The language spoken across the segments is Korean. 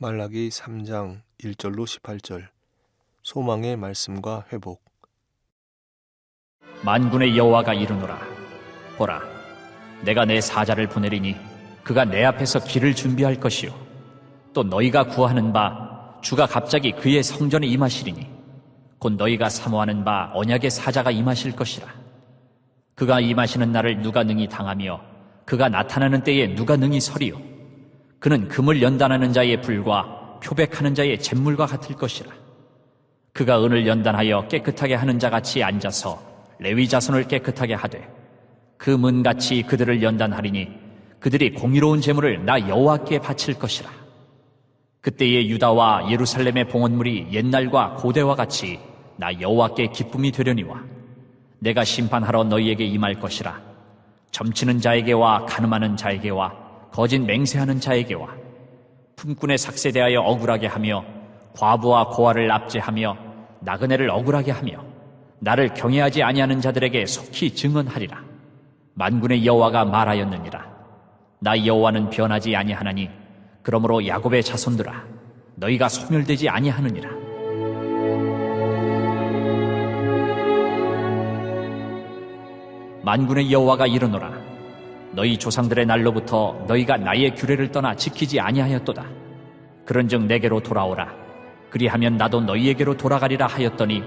말라기 3장 1절로 18절. 소망의 말씀과 회복. 만군의 여호와가 이르노라. 보라 내가 내 사자를 보내리니 그가 내 앞에서 길을 준비할 것이요. 또 너희가 구하는 바 주가 갑자기 그의 성전에 임하시리니 곧 너희가 사모하는 바 언약의 사자가 임하실 것이라. 그가 임하시는 날을 누가 능히 당하며 그가 나타나는 때에 누가 능히 서리요 그는 금을 연단하는 자의 불과 표백하는 자의 잿물과 같을 것이라. 그가 은을 연단하여 깨끗하게 하는 자 같이 앉아서 레위 자손을 깨끗하게 하되 그 문같이 그들을 연단하리니 그들이 공의로운 제물을 나 여호와께 바칠 것이라. 그때의 유다와 예루살렘의 봉헌물이 옛날과 고대와 같이 나 여호와께 기쁨이 되려니와 내가 심판하러 너희에게 임할 것이라. 점치는 자에게와 가늠하는 자에게와 거짓 맹세하는 자에게와 품꾼의 삭세 대하여 억울하게 하며 과부와 고아를 압제하며 나그네를 억울하게 하며 나를 경외하지 아니하는 자들에게 속히 증언하리라. 만군의 여호와가 말하였느니라. 나 여호와는 변하지 아니하나니 그러므로 야곱의 자손들아 너희가 소멸되지 아니하느니라. 만군의 여호와가 이르노라 너희 조상들의 날로부터 너희가 나의 규례를 떠나 지키지 아니하였도다. 그런즉 내게로 돌아오라. 그리하면 나도 너희에게로 돌아가리라 하였더니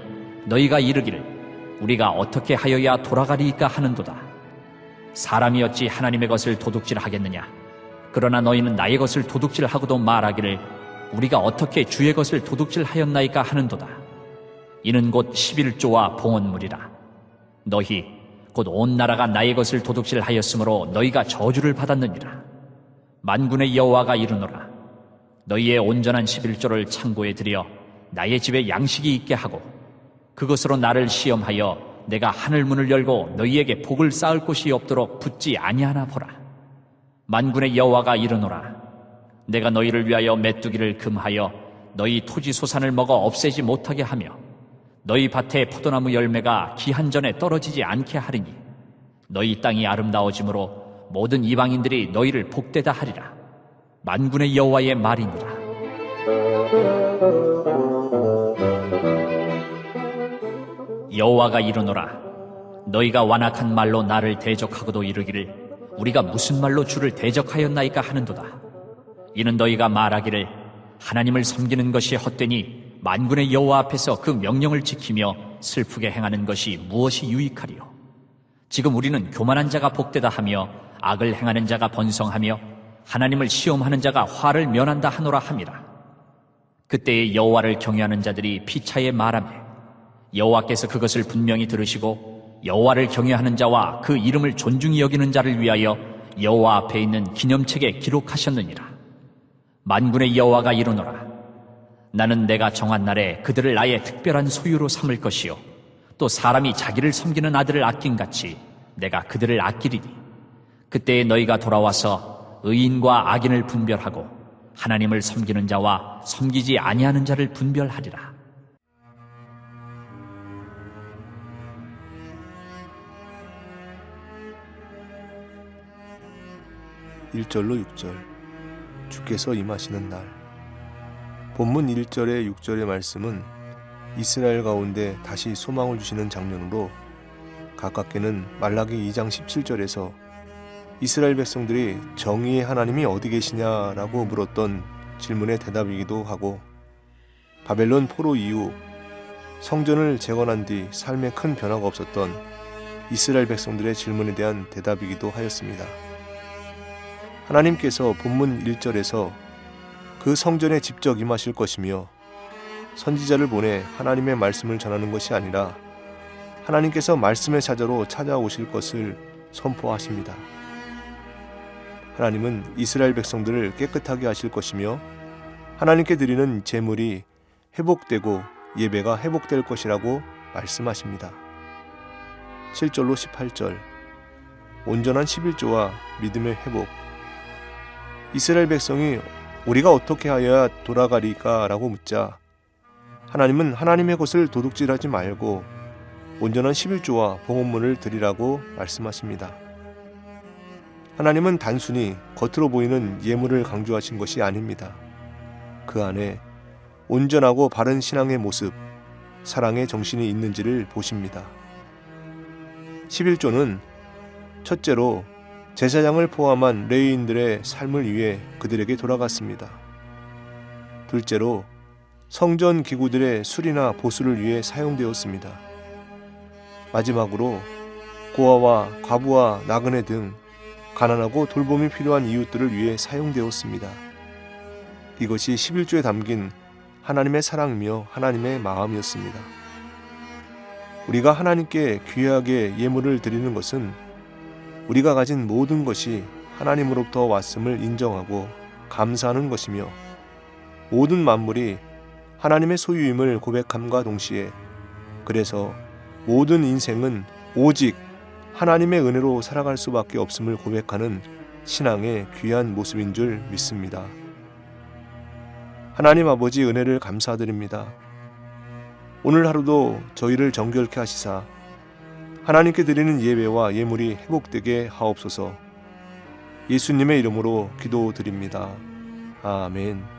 너희가 이르기를 우리가 어떻게 하여야 돌아가리이까 하는도다. 사람이 어찌 하나님의 것을 도둑질하겠느냐? 그러나 너희는 나의 것을 도둑질하고도 말하기를 우리가 어떻게 주의 것을 도둑질하였나이까 하는도다. 이는 곧 11조와 봉헌물이라. 너희 곧 온 나라가 나의 것을 도둑질하였으므로 너희가 저주를 받았느니라. 만군의 여호와가 이르노라. 너희의 온전한 11조를 창고에 들여 나의 집에 양식이 있게 하고 그것으로 나를 시험하여 내가 하늘 문을 열고 너희에게 복을 쌓을 곳이 없도록 붙지 아니하나 보라. 만군의 여호와가 이르노라. 내가 너희를 위하여 메뚜기를 금하여 너희 토지 소산을 먹어 없애지 못하게 하며 너희 밭에 포도나무 열매가 기한 전에 떨어지지 않게 하리니 너희 땅이 아름다워짐으로 모든 이방인들이 너희를 복되다 하리라. 만군의 여호와의 말이니라. 여호와가 이르노라. 너희가 완악한 말로 나를 대적하고도 이르기를 우리가 무슨 말로 주를 대적하였나이까 하는도다. 이는 너희가 말하기를 하나님을 섬기는 것이 헛되니 만군의 여호와 앞에서 그 명령을 지키며 슬프게 행하는 것이 무엇이 유익하리요? 지금 우리는 교만한 자가 복되다 하며 악을 행하는 자가 번성하며 하나님을 시험하는 자가 화를 면한다 하노라 함이라. 그때의 여호와를 경외하는 자들이 피차에 말하며 여호와께서 그것을 분명히 들으시고 여호와를 경외하는 자와 그 이름을 존중히 여기는 자를 위하여 여호와 앞에 있는 기념책에 기록하셨느니라. 만군의 여호와가 이르노라 나는 내가 정한 날에 그들을 나의 특별한 소유로 삼을 것이요. 또 사람이 자기를 섬기는 아들을 아낀 같이 내가 그들을 아끼리니. 그때에 너희가 돌아와서 의인과 악인을 분별하고 하나님을 섬기는 자와 섬기지 아니하는 자를 분별하리라. 1절로 6절. 주께서 임하시는 날 본문 1절에 6절의 말씀은 이스라엘 가운데 다시 소망을 주시는 장면으로 가깝게는 말라기 2장 17절에서 이스라엘 백성들이 정의의 하나님이 어디 계시냐라고 물었던 질문의 대답이기도 하고 바벨론 포로 이후 성전을 재건한 뒤 삶에 큰 변화가 없었던 이스라엘 백성들의 질문에 대한 대답이기도 하였습니다. 하나님께서 본문 1절에서 그 성전에 직접 임하실 것이며 선지자를 보내 하나님의 말씀을 전하는 것이 아니라 하나님께서 말씀의 사자로 찾아오실 것을 선포하십니다. 하나님은 이스라엘 백성들을 깨끗하게 하실 것이며 하나님께 드리는 제물이 회복되고 예배가 회복될 것이라고 말씀하십니다. 7절로 18절 온전한 11조와 믿음의 회복 이스라엘 백성이 우리가 어떻게 하여야 돌아가리까라고 묻자 하나님은 하나님의 것을 도둑질하지 말고 온전한 11조와 봉헌문을 드리라고 말씀하십니다. 하나님은 단순히 겉으로 보이는 예물을 강조하신 것이 아닙니다. 그 안에 온전하고 바른 신앙의 모습, 사랑의 정신이 있는지를 보십니다. 11조는 첫째로 제사장을 포함한 레위인들의 삶을 위해 그들에게 돌아갔습니다. 둘째로 성전 기구들의 수리나 보수를 위해 사용되었습니다. 마지막으로 고아와 과부와 나그네 등 가난하고 돌봄이 필요한 이웃들을 위해 사용되었습니다. 이것이 11조에 담긴 하나님의 사랑이며 하나님의 마음이었습니다. 우리가 하나님께 귀하게 예물을 드리는 것은 우리가 가진 모든 것이 하나님으로부터 왔음을 인정하고 감사하는 것이며 모든 만물이 하나님의 소유임을 고백함과 동시에 그래서 모든 인생은 오직 하나님의 은혜로 살아갈 수밖에 없음을 고백하는 신앙의 귀한 모습인 줄 믿습니다. 하나님 아버지 은혜를 감사드립니다. 오늘 하루도 저희를 정결케 하시사 하나님께 드리는 예배와 예물이 회복되게 하옵소서. 예수님의 이름으로 기도드립니다. 아멘.